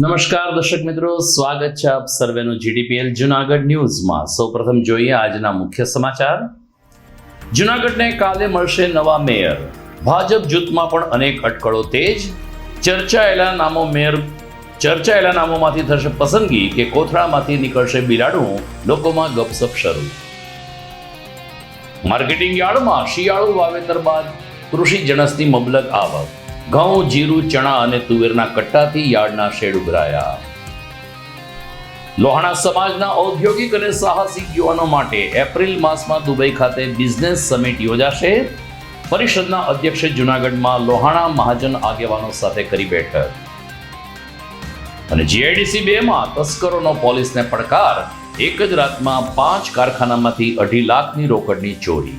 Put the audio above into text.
નમસ્કાર દર્શક મિત્રો, સ્વાગત છે આપ સર્વેનું જીડીપીએલ જુનાગઢ ન્યૂઝમાં. સૌપ્રથમ જોઈએ આજના મુખ્ય સમાચાર. જુનાગઢને કાલે મળશે નવા મેયર. ભાજપ જૂથમાં પણ અનેક અટકળો તેજ. ચર્ચાયેલા નામો મેયર, ચર્ચાયેલા નામોમાંથી થશે પસંદગી કે કોથળામાંથી નીકળશે બિરાડું, લોકોમાં ગપસપ શરૂ. માર્કેટિંગ યાર્ડમાં શિયાળુ વાવેતર બાદ કૃષિ જણસની મબલક આવક. ઘઉં, જીરું, ચણા અને તુવેરના કટ્ટાથી યાર્ડના શેડ ઉભરાયા. લોહાણા સમાજના ઔદ્યોગિક અને સાહસિક યુવાનો માટે એપ્રિલ માસમાં દુબઈ ખાતે બિઝનેસ સમિટ યોજાશે. પરિષદના અધ્યક્ષે જુનાગઢમાં લોહાણા મહાજન આગેવાનો સાથે કરી બેઠક. અને જીઆઈડીસી બેમાં તસ્કરોનો પોલીસને પડકાર. એક જ રાતમાં પાંચ કારખાનામાંથી અઢી લાખની રોકડની ચોરી.